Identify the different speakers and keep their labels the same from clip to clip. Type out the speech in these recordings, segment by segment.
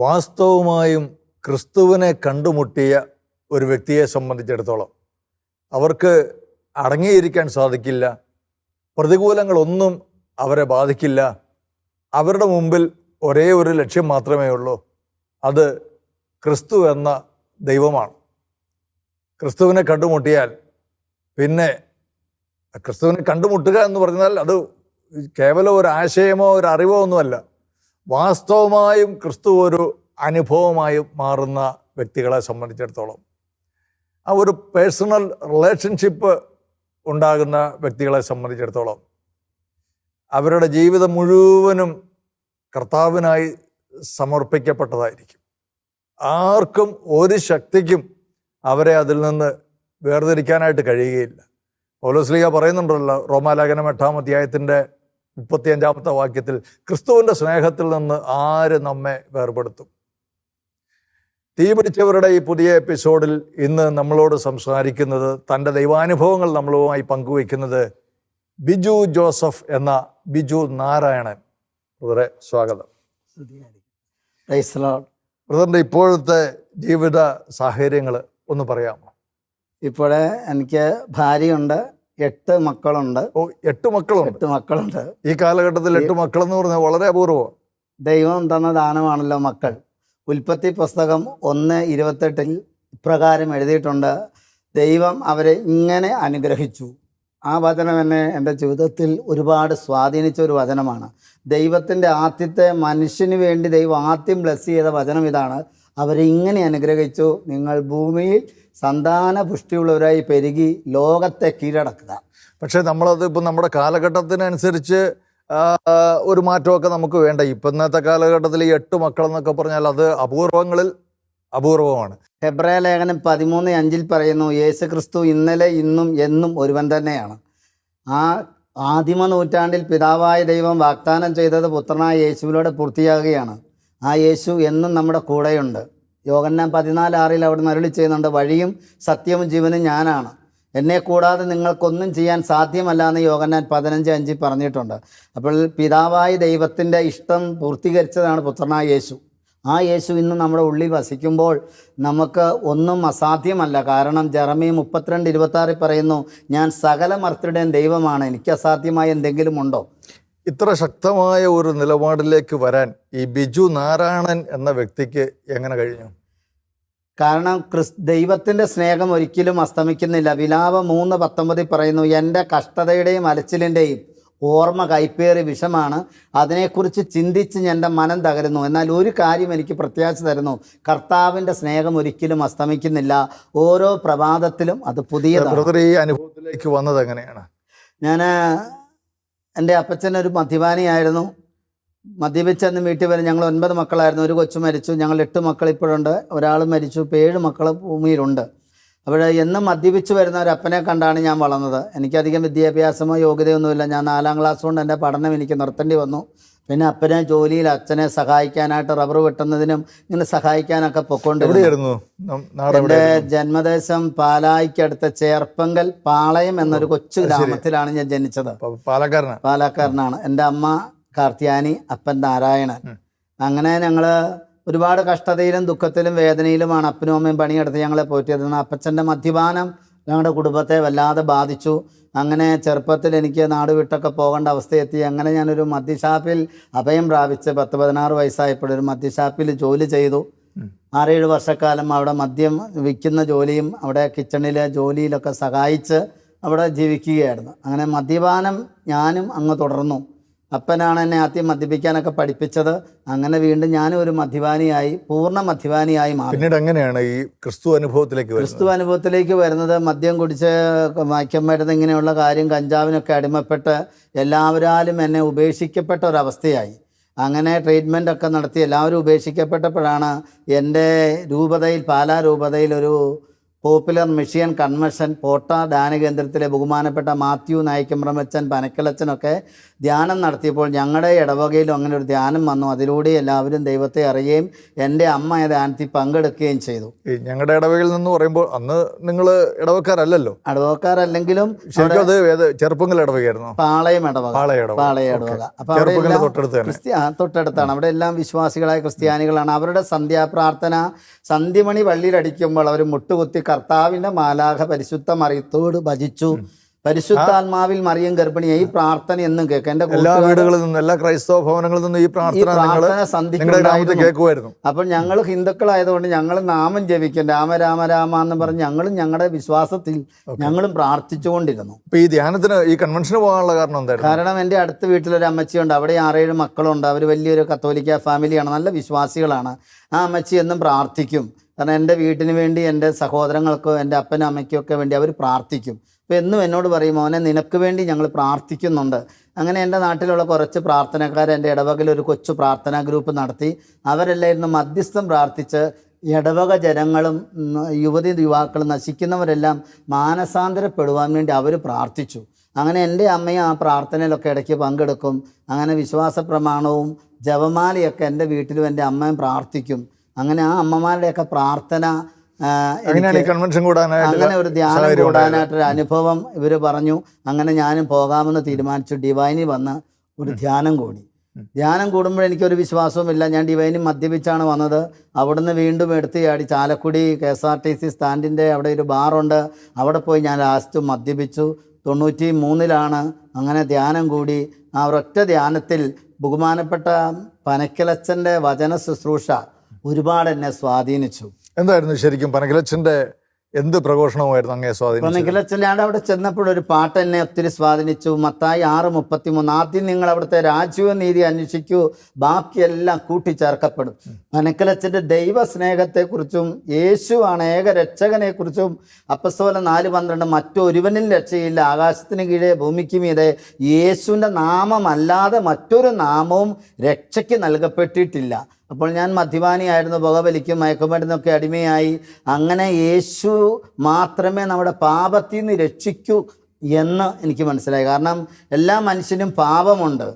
Speaker 1: വാസ്തവമായും ക്രിസ്തുവിനെ കണ്ടുമുട്ടിയ ഒരു വ്യക്തിയെ സംബന്ധിച്ചിടത്തോളം അവർക്ക് അടങ്ങിയിരിക്കാൻ സാധിക്കില്ല പ്രതികൂലങ്ങളൊന്നും അവരെ ബാധിക്കില്ല. അവരുടെ മുമ്പിൽ ഒരേ ഒരു ലക്ഷ്യം മാത്രമേ ഉള്ളൂ. അത് ക്രിസ്തു എന്ന ദൈവമാണ്. ക്രിസ്തുവിനെ കണ്ടുമുട്ടിയാൽ പിന്നെ ക്രിസ്തുവിനെ കണ്ടുമുട്ടുക എന്ന് പറഞ്ഞാൽ അത് കേവലം ഒരു ആശയമോ ഒരു അറിവോ ഒന്നുമല്ല. വാസ്തവമായും ക്രിസ്തു ഒരു അനുഭവമായും മാറുന്ന വ്യക്തികളെ സംബന്ധിച്ചിടത്തോളം ആ ഒരു പേഴ്സണൽ റിലേഷൻഷിപ്പ് ഉണ്ടാകുന്ന വ്യക്തികളെ സംബന്ധിച്ചിടത്തോളം അവരുടെ ജീവിതം മുഴുവനും കർത്താവിനായി സമർപ്പിക്കപ്പെട്ടതായിരിക്കും. ആർക്കും ഒരു ശക്തിക്കും അവരെ അതിൽ നിന്ന് വേർതിരിക്കാനായിട്ട് കഴിയുകയില്ല. പൗലോസ്ലിക പറയുന്നുണ്ടല്ലോ റോമാലേഖനം എട്ടാം അധ്യായത്തിന്റെ മുപ്പത്തിയഞ്ചാമത്തെ വാക്യത്തിൽ ക്രിസ്തുവിന്റെ സ്നേഹത്തിൽ നിന്ന് ആര് നമ്മെ വേർപെടുത്തും? തീ പിടിച്ചവരുടെ ഈ പുതിയ എപ്പിസോഡിൽ ഇന്ന് നമ്മളോട് സംസാരിക്കുന്നത് തന്റെ ദൈവാനുഭവങ്ങൾ നമ്മളുമായി പങ്കുവയ്ക്കുന്നത് ബിജു ജോസഫ് എന്ന ബിജു നാരായണൻ. ബ്രദറെ സ്വാഗതം. ബ്രദറിന്റെ ഇപ്പോഴത്തെ ജീവിത സാഹചര്യങ്ങൾ ഒന്ന് പറയാമോ?
Speaker 2: ഇപ്പോൾ എനിക്ക് ഭാര്യയുണ്ട്. എട്ട് മക്കളുണ്ട്.
Speaker 1: ഓ എട്ട് മക്കളുണ്ട്.
Speaker 2: എട്ട് മക്കളുണ്ട്.
Speaker 1: ഈ കാലഘട്ടത്തിൽ എട്ട് മക്കളെന്ന് പറഞ്ഞാൽ വളരെ അപൂർവമാണ്
Speaker 2: ദൈവം തന്ന ദാനമാണല്ലോ മക്കൾ. ഉൽപ്പത്തി പുസ്തകം ഒന്ന് ഇരുപത്തെട്ടിൽ ഇപ്രകാരം എഴുതിയിട്ടുണ്ട്. ദൈവം അവരെ ഇങ്ങനെ അനുഗ്രഹിച്ചു. ആ വചനം എന്നെ എന്റെ ജീവിതത്തിൽ ഒരുപാട് സ്വാധീനിച്ച ഒരു വചനമാണ്. ദൈവത്തിന്റെ ആദ്യത്തെ മനുഷ്യന് വേണ്ടി ദൈവം ആദ്യം ബ്ലസ് ചെയ്ത വചനം ഇതാണ്. അവരെ ഇങ്ങനെ അനുഗ്രഹിച്ചു. നിങ്ങൾ ഭൂമിയിൽ സന്താന പുഷ്ടിയുള്ളവരായി പെരുകി ലോകത്തെ കീഴടക്കുക.
Speaker 1: പക്ഷേ നമ്മളത് ഇപ്പം നമ്മുടെ കാലഘട്ടത്തിനനുസരിച്ച് ഒരു മാറ്റമൊക്കെ നമുക്ക് വേണ്ട. ഇപ്പം ഇന്നത്തെ കാലഘട്ടത്തിൽ ഈ എട്ട് മക്കളെന്നൊക്കെ പറഞ്ഞാൽ അത് അപൂർവങ്ങളിൽ അപൂർവമാണ്.
Speaker 2: ഹെബ്രായ ലേഖനം പതിമൂന്ന് അഞ്ചിൽ പറയുന്നു യേശു ക്രിസ്തു ഇന്നലെ ഇന്നും എന്നും ഒരുവൻ തന്നെയാണ്. ആ ആദിമ നൂറ്റാണ്ടിൽ പിതാവായ ദൈവം വാഗ്ദാനം ചെയ്തത് പുത്രനായ യേശുവിലൂടെ പൂർത്തിയാകുകയാണ്. ആ യേശു എന്നും നമ്മുടെ കൂടെയുണ്ട്. യോഗന്നാൻ പതിനാല് ആറിൽ അവിടെ നിന്ന് അരുളി ചെയ്യുന്നുണ്ട് വഴിയും സത്യവും ജീവനും ഞാനാണ്. എന്നെ കൂടാതെ നിങ്ങൾക്കൊന്നും ചെയ്യാൻ സാധ്യമല്ല എന്ന് യോഗന്നാൻ പതിനഞ്ച് അഞ്ചിൽ പറഞ്ഞിട്ടുണ്ട്. അപ്പോൾ പിതാവായ ദൈവത്തിന്റെ ഇഷ്ടം പൂർത്തീകരിച്ചതാണ് പുത്രനായ യേശു. ആ യേശു ഇന്ന് നമ്മുടെ ഉള്ളിൽ വസിക്കുമ്പോൾ നമുക്ക് ഒന്നും അസാധ്യമല്ല. കാരണം ജെറമി മുപ്പത്തിരണ്ട് ഇരുപത്താറിൽ പറയുന്നു ഞാൻ സകല മർത്തരുടെയും ദൈവമാണ്. എനിക്ക് അസാധ്യമായ എന്തെങ്കിലും ഉണ്ടോ?
Speaker 1: ഇത്ര ശക്തമായ ഒരു നിലപാടിലേക്ക് വരാൻ ഈ ബിജു നാരായണൻ എന്ന വ്യക്തിക്ക് എങ്ങനെ കഴിഞ്ഞു?
Speaker 2: കാരണം ക്രിസ് ദൈവത്തിന്റെ സ്നേഹം ഒരിക്കലും അസ്തമിക്കുന്നില്ല. വിലാപ മൂന്ന് പത്തൊമ്പതിൽ പറയുന്നു എന്റെ കഷ്ടതയുടെയും അലച്ചിലിന്റെയും ഓർമ്മ കൈപ്പേറി വിഷമാണ്. അതിനെക്കുറിച്ച് ചിന്തിച്ച് എന്റെ മനം തകരുന്നു. എന്നാൽ ഒരു കാര്യം എനിക്ക് പ്രത്യാശ തരുന്നു. കർത്താവിന്റെ സ്നേഹം ഒരിക്കലും അസ്തമിക്കുന്നില്ല. ഓരോ പ്രഭാതത്തിലും അത്
Speaker 1: പുതിയ ഈ അനുഭവത്തിലേക്ക് വന്നത് എങ്ങനെയാണ്?
Speaker 2: ഞാൻ എന്റെ അപ്പച്ചൻ ഒരു മദ്യപാനിയായിരുന്നു. മദ്യപിച്ചെന്ന് വീട്ടിൽ വരും ഞങ്ങൾ ഒൻപത് മക്കളായിരുന്നു. ഒരു കൊച്ചു മരിച്ചു. ഞങ്ങൾ എട്ട് മക്കൾ ഇപ്പോഴുണ്ട് ഒരാൾ മരിച്ചു. ഇപ്പോൾ ഏഴ് മക്കൾ ഭൂമിയിലുണ്ട്. അപ്പോൾ എന്നും മദ്യപിച്ച് വരുന്ന ഒരു അപ്പനെ കണ്ടാണ് ഞാൻ വളർന്നത്. എനിക്കധികം വിദ്യാഭ്യാസമോ യോഗ്യതയൊന്നുമില്ല. ഞാൻ നാലാം ക്ലാസ് കൊണ്ട് എന്റെ പഠനം എനിക്ക് നിർത്തേണ്ടി വന്നു. പിന്നെ അപ്പനെ ജോലിയിൽ അച്ഛനെ സഹായിക്കാനായിട്ട് റബ്ബർ വെട്ടുന്നതിനും ഇങ്ങനെ സഹായിക്കാനൊക്കെ പൊക്കോണ്ടിരുന്നു.
Speaker 1: എന്റെ
Speaker 2: ജന്മദേശം പാലായിക്കടുത്ത ചേർപ്പങ്കൽ പാളയം എന്നൊരു കൊച്ചു ഗ്രാമത്തിലാണ് ഞാൻ ജനിച്ചത്.
Speaker 1: പാലക്കാരനാണ്
Speaker 2: പാലക്കാരനാണ്. എന്റെ അമ്മ കാർത്തിയാനി അപ്പൻ നാരായണൻ. അങ്ങനെ ഞങ്ങൾ ഒരുപാട് കഷ്ടതയിലും ദുഃഖത്തിലും വേദനയിലുമാണ് അപ്പനും അമ്മയും പണിയെടുത്ത് ഞങ്ങളെ പോറ്റിയത് അപ്പച്ചന്റെ മദ്യപാനം ഞങ്ങളുടെ കുടുംബത്തെ വല്ലാതെ ബാധിച്ചു. അങ്ങനെ ചെറുപ്പത്തിൽ എനിക്ക് നാട് വിട്ടൊക്കെ പോകേണ്ട അവസ്ഥയെത്തി. അങ്ങനെ ഞാനൊരു മദ്യഷാപ്പിൽ അഭയം പ്രാപിച്ച് പത്ത് പതിനാറ് വയസ്സായപ്പോൾ ഒരു മദ്യഷാപ്പിൽ ജോലി ചെയ്തു. ആറേഴ് വർഷക്കാലം അവിടെ മദ്യം വിൽക്കുന്ന ജോലിയും അവിടെ കിച്ചണിലെ ജോലിയിലൊക്കെ സഹായിച്ച് അവിടെ ജീവിക്കുകയായിരുന്നു. അങ്ങനെ മദ്യപാനം ഞാനും അങ്ങ് തുടർന്നു. അപ്പനാണ് എന്നെ ആദ്യം മദ്യപിക്കാനൊക്കെ പഠിപ്പിച്ചത്. അങ്ങനെ വീണ്ടും ഞാനും ഒരു മദ്യപാനിയായി പൂർണ മദ്യപാനിയായി മാറി.
Speaker 1: പിന്നീട് അങ്ങനെയാണ് ഈ ക്രിസ്തു അനുഭവത്തിലേക്ക്
Speaker 2: ക്രിസ്തു അനുഭവത്തിലേക്ക് വരുന്നത് മദ്യം കുടിച്ച് മയക്കം മരുന്ന് ഇങ്ങനെയുള്ള കാര്യം കഞ്ചാവിനൊക്കെ അടിമപ്പെട്ട് എല്ലാവരാലും എന്നെ ഉപേക്ഷിക്കപ്പെട്ട ഒരവസ്ഥയായി. അങ്ങനെ ട്രീറ്റ്മെന്റ് ഒക്കെ നടത്തി എല്ലാവരും ഉപേക്ഷിക്കപ്പെട്ടപ്പോഴാണ് എന്റെ രൂപതയിൽ പാലാ രൂപതയിൽ ഒരു പോപ്പുലർ മിഷ്യൻ കൺവെൻഷൻ പോട്ട ധ്യാന കേന്ദ്രത്തിലെ ബഹുമാനപ്പെട്ട മാത്യു നായിക്കമ്പ്രമച്ചൻ പനക്കലച്ചനൊക്കെ ധ്യാനം നടത്തിയപ്പോൾ ഞങ്ങളുടെ ഇടവകയിലും അങ്ങനെ ഒരു ധ്യാനം വന്നു. അതിലൂടെ എല്ലാവരും ദൈവത്തെ അറിയുകയും എന്റെ അമ്മ ധ്യാനത്തിൽ പങ്കെടുക്കുകയും ചെയ്തു.
Speaker 1: ഞങ്ങളുടെ ഇടവകയിൽ നിന്ന് പറയുമ്പോൾ അന്ന് നിങ്ങൾ ഇടവക്കാരല്ലല്ലോ? ഇടവക്കാരല്ലെങ്കിലും അത് ഇടവകയായിരുന്നു?
Speaker 2: പാളയം ഇടവക.
Speaker 1: പാളയ ഇടവക.
Speaker 2: പാളയ ഇടവക. അപ്പൊ അവിടെ
Speaker 1: ചെറുപ്പങ്കൽ
Speaker 2: എല്ലാം
Speaker 1: തൊട്ടടുത്ത് തന്നെ.
Speaker 2: ക്രിസ്ത്യ തൊട്ടടുത്താണ്. അവിടെ എല്ലാം വിശ്വാസികളായ ക്രിസ്ത്യാനികളാണ്. അവരുടെ സന്ധ്യാപ്രാർത്ഥന സന്ധ്യമണി പള്ളിയിലടിക്കുമ്പോൾ അവർ മുട്ടുകുത്തി കർത്താവിന്റെ മാലാഖ പരിശുദ്ധ മറിയത്തോട് ഭജിച്ചു. പരിശുദ്ധാത്മാവിൽ മറിയം ഗർഭിണിയായി ഈ പ്രാർത്ഥന എന്നും കേൾക്കാം. എന്റെ
Speaker 1: എല്ലാ വീടുകളിൽ നിന്നും എല്ലാ ക്രൈസ്തവ ഭവനങ്ങളിൽ നിന്നും ഈ പ്രാർത്ഥന
Speaker 2: സന്ധിക്കുണ്ടായിരുന്നു
Speaker 1: കേൾക്കുമായിരുന്നു.
Speaker 2: അപ്പോൾ ഞങ്ങൾ ഹിന്ദുക്കളായതുകൊണ്ട് ഞങ്ങൾ നാമം ജപിക്കും. രാമ രാമ രാമ എന്ന് പറഞ്ഞ് ഞങ്ങളും ഞങ്ങളുടെ വിശ്വാസത്തിൽ ഞങ്ങളും പ്രാർത്ഥിച്ചുകൊണ്ടിരുന്നു.
Speaker 1: ഈ ധ്യാനത്തിന് ഈ കൺവെൻഷന് പോകാനുള്ള കാരണം എന്തായിരുന്നു?
Speaker 2: കാരണം എന്റെ അടുത്ത വീട്ടിലൊരു അമ്മച്ചിയുണ്ട് അവിടെ ആറേഴ് മക്കളുണ്ട്. അവർ വലിയൊരു കത്തോലിക്ക ഫാമിലിയാണ് നല്ല വിശ്വാസികളാണ്. ആ അമ്മച്ചി എന്നും പ്രാർത്ഥിക്കും. കാരണം എന്റെ വീട്ടിന് വേണ്ടി എന്റെ സഹോദരങ്ങൾക്കോ എന്റെ അപ്പനും അമ്മയ്ക്കും ഒക്കെ വേണ്ടി അവർ പ്രാർത്ഥിക്കും. അപ്പോൾ എന്നും എന്നോട് പറയും മോനെ നിനക്ക് വേണ്ടി ഞങ്ങൾ പ്രാർത്ഥിക്കുന്നുണ്ട്. അങ്ങനെ എന്റെ നാട്ടിലുള്ള കുറച്ച് പ്രാർത്ഥനക്കാർ എന്റെ ഇടവകയിൽ ഒരു കൊച്ചു പ്രാർത്ഥനാ ഗ്രൂപ്പ് നടത്തി. അവരെല്ലായിരുന്നു മധ്യസ്ഥം പ്രാർത്ഥിച്ച് ഇടവക ജനങ്ങളും യുവതി യുവാക്കളും നശിക്കുന്നവരെല്ലാം മാനസാന്തരപ്പെടുവാൻ വേണ്ടി അവർ പ്രാർത്ഥിച്ചു. അങ്ങനെ എന്റെ അമ്മയും ആ പ്രാർത്ഥനയിലൊക്കെ ഇടയ്ക്ക് പങ്കെടുക്കും. അങ്ങനെ വിശ്വാസ പ്രമാണവും ജപമാലയൊക്കെ എന്റെ വീട്ടിലും എന്റെ അമ്മയും പ്രാർത്ഥിക്കും. അങ്ങനെ ആ അമ്മമാരുടെയൊക്കെ പ്രാർത്ഥന
Speaker 1: അങ്ങനെയാണ് കൺവെൻഷൻ
Speaker 2: അങ്ങനെ ഒരു ധ്യാനം കൂടാനായിട്ടൊരു അനുഭവം ഇവർ പറഞ്ഞു. അങ്ങനെ ഞാനും പോകാമെന്ന് തീരുമാനിച്ചു. ഡിവൈനിൽ വന്ന് ഒരു ധ്യാനം കൂടി. ധ്യാനം കൂടുമ്പോൾ എനിക്കൊരു വിശ്വാസവുമില്ല. ഞാൻ ഡിവൈനിൽ മദ്യപിച്ചാണ് വന്നത്. അവിടുന്ന് വീണ്ടും എടുത്ത് ചാടി Chalakudy K S R T C സ്റ്റാൻഡിന്റെ അവിടെ ഒരു ബാറുണ്ട് അവിടെ പോയി ഞാൻ ലാസ്റ്റ് മദ്യപിച്ചു. തൊണ്ണൂറ്റി മൂന്നിലാണ് അങ്ങനെ ധ്യാനം കൂടി. ആ ഒരൊറ്റ ധ്യാനത്തിൽ ബഹുമാനപ്പെട്ട പനക്കിലച്ചന്റെ വചന ശുശ്രൂഷ ഒരുപാട് എന്നെ സ്വാധീനിച്ചു.
Speaker 1: എന്തായിരുന്നു ശരിക്കും പനകിലച്ചന്റെ എന്ത് പ്രഘോഷണവുമായിരുന്നു അങ്ങേ സ്വാധീനം
Speaker 2: ഞാൻ അവിടെ ചെന്നപ്പോൾ ഒരു പാട്ട് എന്നെ ഒത്തിരി സ്വാധീനിച്ചു. മത്തായി ആറ് മുപ്പത്തി മൂന്ന് ആദ്യം നിങ്ങൾ അവിടുത്തെ രാജീവ നീതി അന്വേഷിക്കൂ. ബാക്കിയെല്ലാം കൂട്ടിച്ചേർക്കപ്പെടും. പനക്കിലച്ചന്റെ ദൈവ സ്നേഹത്തെക്കുറിച്ചും യേശുവാണ് ഏക രക്ഷകനെക്കുറിച്ചും അപ്പസ്തോല നാല് പന്ത്രണ്ട് മറ്റൊരുവനിൽ രക്ഷയില്ല. ആകാശത്തിന് കീഴേ ഭൂമിക്ക് മീതെ യേശുവിന്റെ നാമമല്ലാതെ മറ്റൊരു നാമവും രക്ഷയ്ക്ക് നൽകപ്പെട്ടിട്ടില്ല. അപ്പോൾ ഞാൻ മദ്യപാനിയായിരുന്നു പുകവലിക്കും മയക്കുമരുന്നൊക്കെ അടിമയായി. അങ്ങനെ യേശു മാത്രമേ നമ്മുടെ പാപത്തിൽ നിന്ന് രക്ഷിക്കൂ എന്ന് എനിക്ക് മനസ്സിലായി. കാരണം എല്ലാ മനുഷ്യനും പാപമുണ്ട്.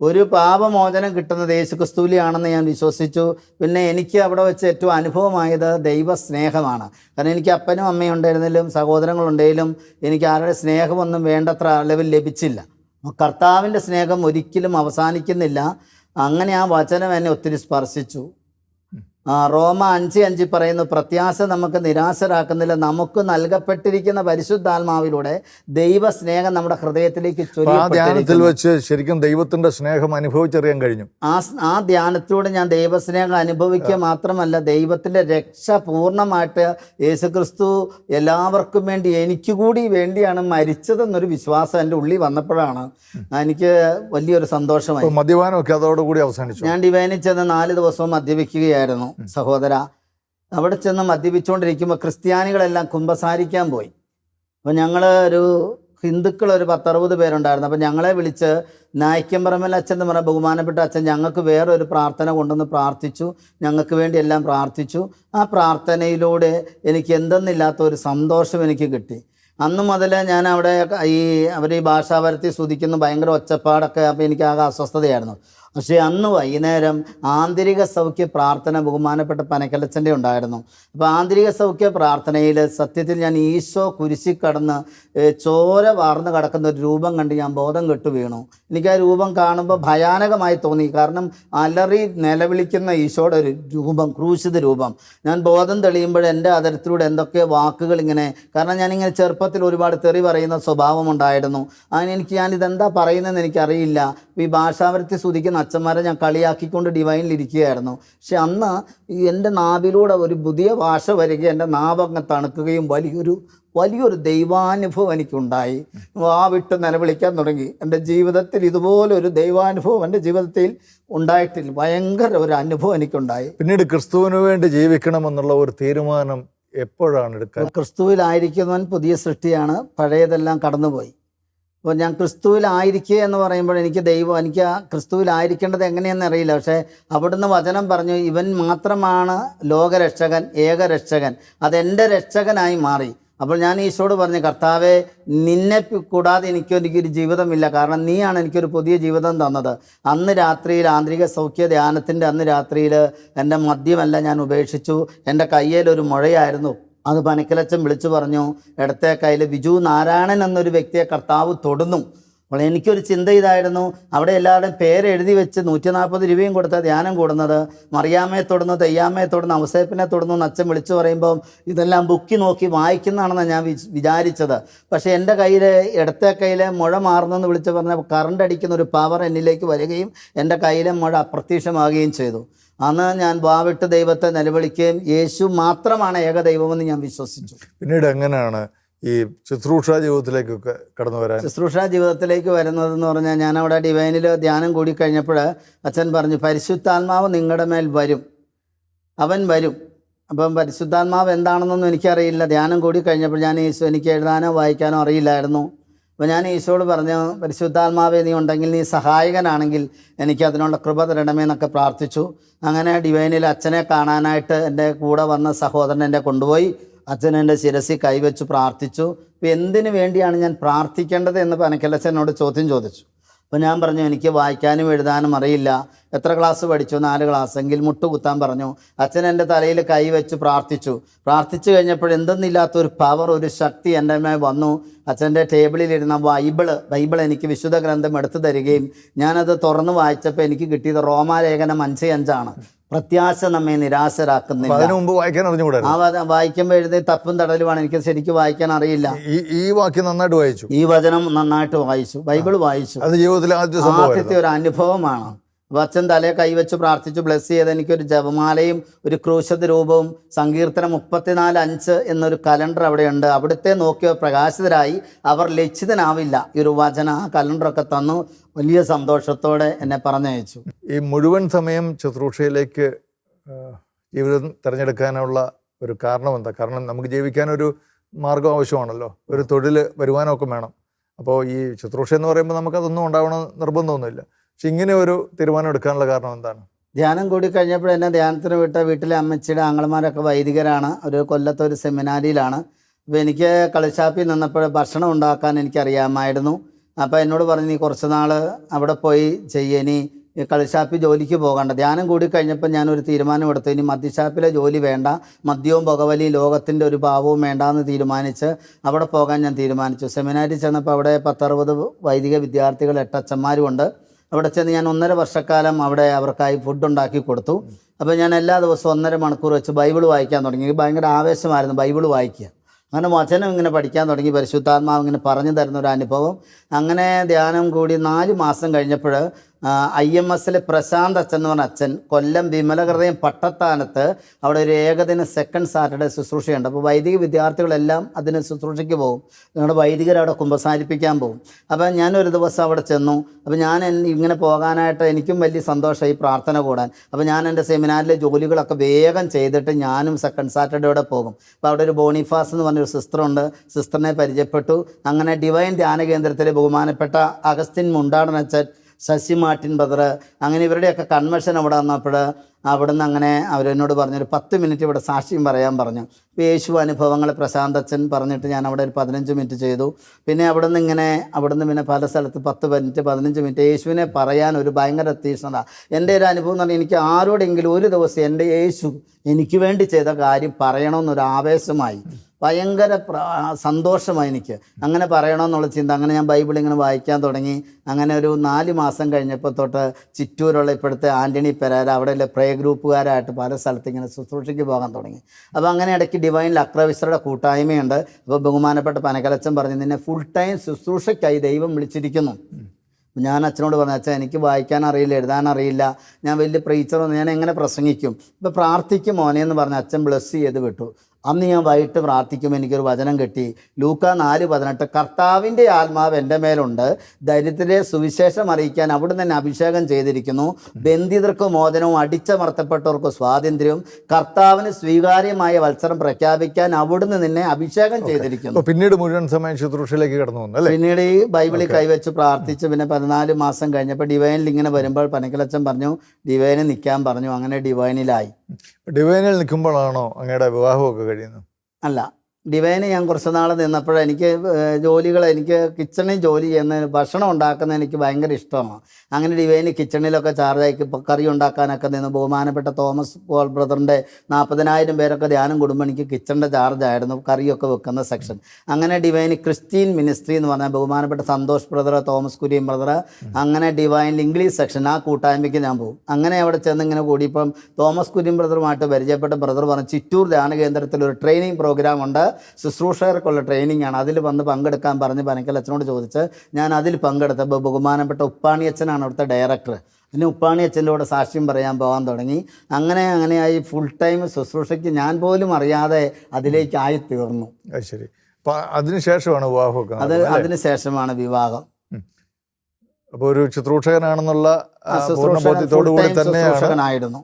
Speaker 2: ഒരു പാപമോചനം കിട്ടുന്നത് യേശു ക്രിസ്തുലിയാണെന്ന് ഞാൻ വിശ്വസിച്ചു. പിന്നെ എനിക്ക് അവിടെ വെച്ച് ഏറ്റവും അനുഭവമായത് ദൈവസ്നേഹമാണ്. കാരണം എനിക്ക് അപ്പനും അമ്മയും ഉണ്ടായിരുന്നാലും സഹോദരങ്ങളുണ്ടെങ്കിലും എനിക്ക് ആരുടെ സ്നേഹമൊന്നും വേണ്ടത്ര അളവിൽ ലഭിച്ചില്ല. കർത്താവിന്റെ സ്നേഹം ഒരിക്കലും അവസാനിക്കുന്നില്ല. അങ്ങനെ ആ വചനം എന്നെ ഒത്തിരി സ്പർശിച്ചു. റോമ അഞ്ച് അഞ്ച് പറയുന്നു പ്രത്യാശ നമുക്ക് നിരാശരാക്കുന്നില്ല. നമുക്ക് നൽകപ്പെട്ടിരിക്കുന്ന പരിശുദ്ധാത്മാവിലൂടെ ദൈവ സ്നേഹം നമ്മുടെ ഹൃദയത്തിലേക്ക്
Speaker 1: ധ്യാനത്തിൽ വെച്ച് ശരിക്കും ദൈവത്തിന്റെ സ്നേഹം അനുഭവിച്ചറിയാൻ കഴിഞ്ഞു.
Speaker 2: ആ ആ ധ്യാനത്തിലൂടെ ഞാൻ ദൈവസ്നേഹം അനുഭവിക്കുക മാത്രമല്ല ദൈവത്തിന്റെ രക്ഷ പൂർണമായിട്ട് യേശുക്രിസ്തു എല്ലാവർക്കും വേണ്ടി എനിക്ക് കൂടി വേണ്ടിയാണ് മരിച്ചതെന്നൊരു വിശ്വാസം എന്റെ ഉള്ളിൽ വന്നപ്പോഴാണ്. എനിക്ക് വലിയൊരു സന്തോഷമായി.
Speaker 1: മദ്യപാനമൊക്കെ അതോടുകൂടി അവസാനിച്ചു.
Speaker 2: ഞാൻ ഡിവൈനിൽ ചെന്ന് നാല് ദിവസവും മദ്യപിക്കുകയായിരുന്നു. സഹോദര അവിടെ ചെന്ന് മദ്യപിച്ചുകൊണ്ടിരിക്കുമ്പോൾ ക്രിസ്ത്യാനികളെല്ലാം കുമ്പസാരിക്കാൻ പോയി. അപ്പോൾ ഞങ്ങൾ ഒരു ഹിന്ദുക്കൾ ഒരു പത്തറുപത് പേരുണ്ടായിരുന്നു. അപ്പോൾ ഞങ്ങളെ വിളിച്ച് നായ്ക്കമ്പറമ്പൽ അച്ഛൻ എന്ന് പറഞ്ഞ ബഹുമാനപ്പെട്ട അച്ഛൻ ഞങ്ങൾക്ക് വേറൊരു പ്രാർത്ഥന കൊണ്ടുവന്ന് പ്രാർത്ഥിച്ചു. ഞങ്ങൾക്ക് വേണ്ടി എല്ലാം പ്രാർത്ഥിച്ചു. ആ പ്രാർത്ഥനയിലൂടെ എനിക്ക് എന്തെന്നില്ലാത്ത ഒരു സന്തോഷം എനിക്ക് കിട്ടി. അന്ന് മുതൽ ഞാൻ അവിടെ ഈ അവർ ഈ ഭാഷാപരത്തി സ്തുതിക്കുന്ന. ഭയങ്കര ഒച്ചപ്പാടൊക്കെ. അപ്പോൾ എനിക്ക് ആകെ അസ്വസ്ഥതയായിരുന്നു. പക്ഷേ അന്ന് വൈകുന്നേരം ആന്തരിക സൗഖ്യ പ്രാർത്ഥന ബഹുമാനപ്പെട്ട പനക്കലച്ചന്റെ ഉണ്ടായിരുന്നു. അപ്പോൾ ആന്തരിക സൗഖ്യ പ്രാർത്ഥനയിൽ സത്യത്തിൽ ഞാൻ ഈശോ കുരിശി കടന്ന് ചോര വാർന്ന് കിടക്കുന്ന ഒരു രൂപം കണ്ട് ഞാൻ ബോധം കെട്ടു വീണു. എനിക്ക് ആ രൂപം കാണുമ്പോൾ ഭയാനകമായി തോന്നി. കാരണം അലറി നിലവിളിക്കുന്ന ഈശോയുടെ ഒരു രൂപം ക്രൂശിത രൂപം. ഞാൻ ബോധം തെളിയുമ്പോൾ എന്റെ അതരത്തിലൂടെ എന്തൊക്കെ വാക്കുകൾ ഇങ്ങനെ കാരണം ഞാനിങ്ങനെ ചെറുപ്പത്തിൽ ഒരുപാട് തെറി പറയുന്ന സ്വഭാവം ഉണ്ടായിരുന്നു. അതിന് എനിക്ക് ഞാനിതെന്താ പറയുന്നതെന്ന് എനിക്കറിയില്ല. ഈ ഭാഷാവൃത്തി സ്തുതിക്കുന്ന അച്ഛന്മാരെ ഞാൻ കളിയാക്കിക്കൊണ്ട് ഡിവൈനിൽ ഇരിക്കുകയായിരുന്നു പക്ഷെ അന്ന് ഈ എന്റെ നാവിലൂടെ ഒരു പുതിയ ഭാഷ വരിക എന്റെ നാവങ്ങ് തണുക്കുകയും വലിയൊരു വലിയൊരു ദൈവാനുഭവം എനിക്കുണ്ടായി. ആ വിട്ട് നിലവിളിക്കാൻ തുടങ്ങി. എന്റെ ജീവിതത്തിൽ ഇതുപോലെ ഒരു ദൈവാനുഭവം എന്റെ ജീവിതത്തിൽ ഉണ്ടായിട്ടില്ല. ഭയങ്കര ഒരു അനുഭവം എനിക്കുണ്ടായി.
Speaker 1: പിന്നീട് ക്രിസ്തുവിന് വേണ്ടി ജീവിക്കണമെന്നുള്ള ഒരു തീരുമാനം എപ്പോഴാണ് എടുക്കുക
Speaker 2: ക്രിസ്തുവിലായിരിക്കുന്നവൻ പുതിയ സൃഷ്ടിയാണ്. പഴയതെല്ലാം കടന്നുപോയി. അപ്പോൾ ഞാൻ ക്രിസ്തുവിലായിരിക്കുക എന്ന് പറയുമ്പോൾ എനിക്ക് ദൈവം എനിക്ക് ആ ക്രിസ്തുവിലായിരിക്കേണ്ടത് എങ്ങനെയെന്ന് അറിയില്ല. പക്ഷേ അവിടുന്ന് വചനം പറഞ്ഞു ഇവൻ മാത്രമാണ് ലോകരക്ഷകൻ ഏകരക്ഷകൻ അതെന്റെ രക്ഷകനായി മാറി. അപ്പോൾ ഞാൻ ഈശോട് പറഞ്ഞു കർത്താവെ നിന്നെ കൂടാതെ എനിക്ക് എനിക്കൊരു ജീവിതമില്ല. കാരണം നീയാണ് എനിക്കൊരു പുതിയ ജീവിതം തന്നത്. അന്ന് രാത്രിയിൽ ആന്തരിക സൗഖ്യ ധ്യാനത്തിന്റെ അന്ന് രാത്രിയിൽ എന്റെ മദ്യമല്ല ഞാൻ ഉപേക്ഷിച്ചു. എന്റെ കയ്യിൽ ഒരു മുഴയായിരുന്നു. അത് പനക്കലച്ചൻ വിളിച്ചു പറഞ്ഞു ഇടത്തെ കയ്യിൽ ബിജു നാരായണൻ എന്നൊരു വ്യക്തിയെ കർത്താവ് തൊടുന്നു. അപ്പോൾ എനിക്കൊരു ചിന്ത ഇതായിരുന്നു. അവിടെ എല്ലാവരുടെയും പേരെഴുതി വെച്ച് നൂറ്റി നാൽപ്പത് രൂപയും കൊടുത്ത ധ്യാനം കൂടുന്നത്. മറിയാമ്മയെ തൊടുന്നു തെയ്യാമ്മയെ തൊടുന്നു അവസേപ്പിനെ തൊടുന്നു അച്ഛൻ വിളിച്ചു പറയുമ്പോൾ ഇതെല്ലാം ബുക്കി നോക്കി വായിക്കുന്നതാണെന്ന് ഞാൻ വിച്- വിചാരിച്ചത്. പക്ഷേ എന്റെ കയ്യിൽ ഇടത്തെ കയ്യിലെ മുഴ മാറുന്നെന്ന് വിളിച്ച് പറഞ്ഞ കറണ്ട് അടിക്കുന്ന ഒരു പവർ എന്നിലേക്ക് വരികയും എന്റെ കയ്യിലെ മുഴ അപ്രത്യക്ഷമാകുകയും ചെയ്തു. അന്ന് ഞാൻ വാവിട്ട് ദൈവത്തെ നിലവിളിക്കുകയും യേശു മാത്രമാണ് ഏക ദൈവമെന്ന് ഞാൻ വിശ്വസിച്ചു.
Speaker 1: പിന്നീട് എങ്ങനെയാണ് ഈ ശുശ്രൂഷ ജീവിതത്തിലേക്കൊക്കെ കടന്നു വരാൻ?
Speaker 2: ശുശ്രൂഷ ജീവിതത്തിലേക്ക് വരുന്നതെന്ന് പറഞ്ഞാൽ ഞാൻ അവിടെ ഡിവൈനിൽ ധ്യാനം കൂടി കഴിഞ്ഞപ്പോൾ അച്ഛൻ പറഞ്ഞു പരിശുദ്ധാത്മാവ് നിങ്ങളുടെ മേൽ വരും. അവൻ വരും. അപ്പം പരിശുദ്ധാത്മാവ് എന്താണെന്നൊന്നും എനിക്കറിയില്ല. ധ്യാനം കൂടി കഴിഞ്ഞപ്പോൾ ഞാൻ യേശു എനിക്ക് എഴുതാനോ വായിക്കാനോ അറിയില്ലായിരുന്നു. അപ്പോൾ ഞാൻ ഈശോട് പറഞ്ഞു പരിശുദ്ധാത്മാവെ നീ ഉണ്ടെങ്കിൽ നീ സഹായകനാണെങ്കിൽ എനിക്ക് അതിനുള്ള കൃപ തരണമേ എന്നൊക്കെ പ്രാർത്ഥിച്ചു. അങ്ങനെ ഡിവൈനിൽ അച്ഛനെ കാണാനായിട്ട് എന്റെ കൂടെ വന്ന സഹോദരൻ എന്നെ കൊണ്ടുപോയി. അച്ഛൻ എന്റെ ശിരസി കൈവച്ച് പ്രാർത്ഥിച്ചു. അപ്പോൾ എന്തിനു വേണ്ടിയാണ് ഞാൻ പ്രാർത്ഥിക്കേണ്ടത് എന്ന് പനക്കലച്ചനോട് ചോദ്യം ചോദിച്ചു. അപ്പോൾ ഞാൻ പറഞ്ഞു എനിക്ക് വായിക്കാനും എഴുതാനും അറിയില്ല. എത്ര ക്ലാസ് പഠിച്ചു? നാല് ക്ലാസ് എങ്കിൽ മുട്ടുകുത്താൻ പറഞ്ഞു. അച്ഛൻ എന്റെ തലയിൽ കൈവച്ച് പ്രാർത്ഥിച്ചു. പ്രാർത്ഥിച്ചു കഴിഞ്ഞപ്പോൾ എന്തെന്നില്ലാത്ത ഒരു പവർ ഒരു ശക്തി എന്റെ മേ വന്നു. അച്ഛന്റെ ടേബിളിലിരുന്ന ബൈബിൾ ബൈബിൾ എനിക്ക് വിശുദ്ധ ഗ്രന്ഥം എടുത്തു തരികയും ഞാനത് തുറന്ന് വായിച്ചപ്പോൾ എനിക്ക് കിട്ടിയത് റോമാലേഖനം അഞ്ച് അഞ്ചാണ്. പ്രത്യാശ നമ്മെ നിരാശരാക്കുന്നില്ല.
Speaker 1: അതിനു മുമ്പ് വായിക്കാൻ
Speaker 2: അറിഞ്ഞുകൂടാ വായിക്കുമ്പോൾ എഴുതി തപ്പും തടലുമാണ്. എനിക്ക് ശരിക്കും വായിക്കാൻ അറിയില്ല.
Speaker 1: ഈ ഈ വാക്യം നന്നായിട്ട് വായിച്ചു.
Speaker 2: ഈ വചനം നന്നായിട്ട് വായിച്ചു. ബൈബിൾ വായിച്ചു.
Speaker 1: അത് ജീവിതത്തിലെ
Speaker 2: ആദ്യത്തെ ഒരു അനുഭവമാണ്. അപ്പൊ അച്ഛൻ തലയെ കൈവച്ച് പ്രാർത്ഥിച്ച് ബ്ലസ് ചെയ്ത് എനിക്കൊരു ജപമാലയും ഒരു ക്രൂശത രൂപവും സങ്കീർത്തനം മുപ്പത്തിനാല് അഞ്ച് എന്നൊരു കലണ്ടർ അവിടെയുണ്ട്. അവിടുത്തെ നോക്കിയ പ്രകാശിതരായി. അവർ ലക്ഷിതനാവില്ല ഈ ഒരു വചന ആ കലണ്ടറൊക്കെ തന്നു. വലിയ സന്തോഷത്തോടെ എന്നെ പറഞ്ഞയച്ചു.
Speaker 1: ഈ മുഴുവൻ സമയം ശുശ്രൂഷയിലേക്ക് ജീവിതം തിരഞ്ഞെടുക്കാനുള്ള ഒരു കാരണം എന്താ? കാരണം നമുക്ക് ജീവിക്കാനൊരു മാർഗം ആവശ്യമാണല്ലോ. ഒരു തൊഴിൽ വരുമാനമൊക്കെ വേണം. അപ്പോൾ ഈ ശുശ്രൂഷ എന്ന് പറയുമ്പോൾ നമുക്കതൊന്നും ഉണ്ടാവണം നിർബന്ധമൊന്നുമില്ല. പക്ഷെ ഇങ്ങനെ ഒരു തീരുമാനം എടുക്കാനുള്ള കാരണം എന്താണ്?
Speaker 2: ധ്യാനം കൂടി കഴിഞ്ഞപ്പോൾ എന്നെ ധ്യാനത്തിന് വിട്ട വീട്ടിലെ അമ്മച്ചിയുടെ ആങ്ങളമാരൊക്കെ വൈദികരാണ്. ഒരു കൊല്ലത്തെ ഒരു സെമിനാരിയിലാണ്. അപ്പോൾ എനിക്ക് കളിച്ചാപ്പിൽ നിന്നപ്പോൾ ഭക്ഷണം ഉണ്ടാക്കാൻ എനിക്കറിയാമായിരുന്നു. അപ്പോൾ എന്നോട് പറഞ്ഞു നീ കുറച്ച് നാൾ അവിടെ പോയി ചെയ്യനി ഇനി കളിഷാപ്പിൽ ജോലിക്ക് പോകണ്ട. ധ്യാനം കൂടി കഴിഞ്ഞപ്പോൾ ഞാനൊരു തീരുമാനമെടുത്തു ഇനി മദ്യഷാപ്പിലെ ജോലി വേണ്ട മദ്യവും പുകവലി ലോകത്തിന്റെ ഒരു ഭാവവും വേണ്ടാന്ന് തീരുമാനിച്ച് അവിടെ പോകാൻ ഞാൻ തീരുമാനിച്ചു. സെമിനാരിൽ ചെന്നപ്പോൾ അവിടെ പത്തറുപത് വൈദിക വിദ്യാർത്ഥികൾ എട്ടച്ചന്മാരും ഉണ്ട് അവിടെ ചെന്ന് ഞാൻ ഒന്നര വർഷക്കാലം അവിടെ അവർക്കായി ഫുഡ് ഉണ്ടാക്കി കൊടുത്തു. അപ്പോൾ ഞാൻ എല്ലാ ദിവസവും ഒന്നര മണിക്കൂർ വെച്ച് ബൈബിൾ വായിക്കാൻ തുടങ്ങി. ഭയങ്കര ആവേശമായിരുന്നു ബൈബിൾ വായിക്കുക അങ്ങനെ വചനം ഇങ്ങനെ പഠിക്കാൻ തുടങ്ങി. പരിശുദ്ധാത്മാവ് ഇങ്ങനെ പറഞ്ഞു തരുന്ന ഒരു അനുഭവം. അങ്ങനെ ധ്യാനം കൂടി നാല് മാസം കഴിഞ്ഞപ്പോൾ ഐ എം എസിലെ പ്രശാന്ത് അച്ഛൻ എന്ന് പറഞ്ഞ അച്ഛൻ കൊല്ലം വിമലഹൃദയം പട്ടത്താനത്ത് അവിടെ ഒരു ഏകദിന സെക്കൻഡ് സാറ്റർഡേ ശുശ്രൂഷയുണ്ട്. അപ്പോൾ വൈദിക വിദ്യാർത്ഥികളെല്ലാം അതിന് ശുശ്രൂഷയ്ക്ക് പോകും. ഞങ്ങളുടെ വൈദികർ അവിടെ കുമ്പസാരിപ്പിക്കാൻ പോകും. അപ്പോൾ ഞാനൊരു ദിവസം അവിടെ ചെന്നു. അപ്പോൾ ഞാൻ ഇങ്ങനെ പോകാനായിട്ട് എനിക്കും വലിയ സന്തോഷമായി പ്രാർത്ഥന കൂടാൻ. അപ്പോൾ ഞാൻ എന്റെ സെമിനാറിലെ ജോലികളൊക്കെ വേഗം ചെയ്തിട്ട് ഞാനും സെക്കൻഡ് സാറ്റർഡേ സാറ്റർഡേയോടെ പോകും. അപ്പോൾ അവിടെ ഒരു ബോണിഫാസ് എന്ന് പറഞ്ഞൊരു സിസ്റ്ററുണ്ട്. സിസ്റ്ററിനെ പരിചയപ്പെട്ടു. അങ്ങനെ ഡിവൈൻ ധ്യാന കേന്ദ്രത്തിലെ ബഹുമാനപ്പെട്ട അഗസ്റ്റിൻ മുണ്ടാടനച്ചൻ ശശി മാർട്ടിൻ ബദർ അങ്ങനെ ഇവരുടെയൊക്കെ കൺവെൻഷൻ അവിടെ വന്നപ്പോൾ അവിടുന്ന് അങ്ങനെ അവരെന്നോട് പറഞ്ഞൊരു പത്ത് മിനിറ്റ് ഇവിടെ സാക്ഷ്യം പറയാൻ പറഞ്ഞു. യേശു അനുഭവങ്ങൾ പ്രശാന്ത് അച്ഛൻ പറഞ്ഞിട്ട് ഞാൻ അവിടെ ഒരു പതിനഞ്ച് മിനിറ്റ് ചെയ്തു. പിന്നെ അവിടുന്ന് ഇങ്ങനെ അവിടുന്ന് പിന്നെ പല സ്ഥലത്ത് പത്ത് മിനിറ്റ് പതിനഞ്ച് മിനിറ്റ് യേശുവിനെ പറയാൻ ഒരു ഭയങ്കര തീഷ്ണത. എന്റെ ഒരു അനുഭവം എന്ന് പറഞ്ഞാൽ എനിക്ക് ആരോടെങ്കിലും ഒരു ദിവസം എന്റെ യേശു എനിക്ക് വേണ്ടി ചെയ്ത കാര്യം പറയണമെന്നൊരു ആവേശമായി ഭയങ്കര സന്തോഷമായി എനിക്ക്. അങ്ങനെ പറയണമെന്നുള്ള ചിന്ത. അങ്ങനെ ഞാൻ ബൈബിൾ ഇങ്ങനെ വായിക്കാൻ തുടങ്ങി. അങ്ങനെ ഒരു നാല് മാസം കഴിഞ്ഞപ്പോൾ തൊട്ട് ചിറ്റൂരുള്ള ഇപ്പോഴത്തെ ആന്റണി പെരാര അവിടെയുള്ള പ്രേ ഗ്രൂപ്പുകാരായിട്ട് പല സ്ഥലത്ത് ഇങ്ങനെ ശുശ്രൂഷയ്ക്ക് പോകാൻ തുടങ്ങി. അപ്പോൾ അങ്ങനെ ഇടയ്ക്ക് ഡിവൈനിൽ അക്രവിശ്രയുടെ കൂട്ടായ്മയുണ്ട്. അപ്പോൾ ബഹുമാനപ്പെട്ട പനകലച്ചൻ പറഞ്ഞു നിന്നെ ഫുൾ ടൈം ശുശ്രൂഷയ്ക്കായി ദൈവം വിളിച്ചിരിക്കുന്നു. ഞാൻ അച്ഛനോട് പറഞ്ഞു അച്ഛൻ എനിക്ക് വായിക്കാൻ അറിയില്ല എഴുതാൻ അറിയില്ല. ഞാൻ വലിയ പ്രീച്ചറൊന്നും ഞാൻ എങ്ങനെ പ്രസംഗിക്കും? ഇപ്പോൾ പ്രാർത്ഥിക്കും മോനെ എന്ന് പറഞ്ഞ് അച്ഛൻ ബ്ലസ് ചെയ്ത് വിട്ടു. അന്ന് ഞാൻ വൈകിട്ട് പ്രാർത്ഥിക്കുമ്പോൾ എനിക്കൊരു വചനം കിട്ടി. ലൂക്ക നാല് പതിനെട്ട് കർത്താവിന്റെ ആത്മാവ് എന്റെ മേലുണ്ട്. ദരിദ്രരെ സുവിശേഷം അറിയിക്കാൻ അവിടെ തന്നെ അഭിഷേകം ചെയ്തിരിക്കുന്നു. ബന്ധിതർക്ക് മോചനവും അടിച്ചമർത്തപ്പെട്ടവർക്ക് സ്വാതന്ത്ര്യവും. കർത്താവിന് സ്വീകാര്യമായ വത്സരം പ്രഖ്യാപിക്കാൻ അവിടുന്ന് നിന്നെ അഭിഷേകം ചെയ്തിരിക്കുന്നു.
Speaker 1: പിന്നീട് മുഴുവൻ സമയം ശുശ്രൂഷയിലേക്ക് കടന്നു വന്നു
Speaker 2: പിന്നീട് ഈ ബൈബിളിൽ കൈവച്ച് പ്രാർത്ഥിച്ച് പിന്നെ പതിനാല് മാസം കഴിഞ്ഞപ്പോൾ ഡിവൈനിൽ ഇങ്ങനെ വരുമ്പോൾ പനക്കിലച്ചൻ പറഞ്ഞു ഡിവൈനിൽ നിൽക്കാൻ പറഞ്ഞു അങ്ങനെ ഡിവൈനിലായി.
Speaker 1: ഡിവൈനിൽ നിൽക്കുമ്പോഴാണോ അങ്ങയുടെ വിവാഹമൊക്കെ കഴിയുന്നത്
Speaker 2: അല്ല. ഡിവൈന് ഞാൻ കുറച്ച് നാൾ നിന്നപ്പോൾ എനിക്ക് ജോലികൾ എനിക്ക് കിച്ചണിൽ ജോലി ചെയ്യുന്ന ഭക്ഷണം ഉണ്ടാക്കുന്ന എനിക്ക് ഭയങ്കര ഇഷ്ടമാണ്. അങ്ങനെ ഡിവൈന് കിച്ചണിലൊക്കെ ചാർജായി കറി ഉണ്ടാക്കാനൊക്കെ നിന്ന് ബഹുമാനപ്പെട്ട തോമസ് പോൾ ബ്രദറിന്റെ നാൽപ്പതിനായിരം പേരൊക്കെ ധ്യാനം കൂടുമ്പോൾ എനിക്ക് കിച്ചണിന്റെ ചാർജായിരുന്നു കറിയൊക്കെ വെക്കുന്ന സെക്ഷൻ അങ്ങനെ ഡിവൈന് ക്രിസ്ത്യൻ മിനിസ്ട്രി എന്ന് പറഞ്ഞാൽ ബഹുമാനപ്പെട്ട സന്തോഷ് ബ്രദർ തോമസ് കുര്യൻ ബ്രദർ അങ്ങനെ ഡിവൈനിൽ ഇംഗ്ലീഷ് സെക്ഷൻ ആ കൂട്ടായ്മയ്ക്ക് ഞാൻ പോകും. അങ്ങനെ അവിടെ ചെന്ന് ഇങ്ങനെ കൂടി ഇപ്പം തോമസ് കുര്യൻ ബ്രദറുമായിട്ട് പരിചയപ്പെട്ട ബ്രദർ പറഞ്ഞു ചിറ്റൂർ ധ്യാന കേന്ദ്രത്തിൽ ഒരു ട്രെയിനിങ് പ്രോഗ്രാം ഉണ്ട്. ശുശ്രൂഷകർക്കുള്ള ട്രെയിനിങ് ആണ് അതിൽ വന്ന് പങ്കെടുക്കാൻ പറഞ്ഞ് പനക്കൽ അച്ഛനോട് ചോദിച്ച് ഞാൻ അതിൽ പങ്കെടുത്തപ്പോൾ ബഹുമാനപ്പെട്ട ഉപ്പാണി അച്ഛനാണ് അവിടുത്തെ ഡയറക്ടർ. പിന്നെ ഉപ്പാണി അച്ഛന്റെ കൂടെ സാക്ഷ്യം പറയാൻ പോകാൻ തുടങ്ങി. അങ്ങനെ അങ്ങനെയായി ഫുൾ ടൈം ശുശ്രൂഷയ്ക്ക് ഞാൻ പോലും അറിയാതെ അതിലേക്കായി തീർന്നു
Speaker 1: ശരി. അതിനുശേഷമാണ് വിവാഹമൊക്കെ
Speaker 2: അത് അതിനുശേഷമാണ് വിവാഹം.
Speaker 1: അപ്പോൾ ഒരു ശുശ്രൂഷകനാണെന്നുള്ള
Speaker 2: ശുശ്രൂഷകനായിരുന്നു.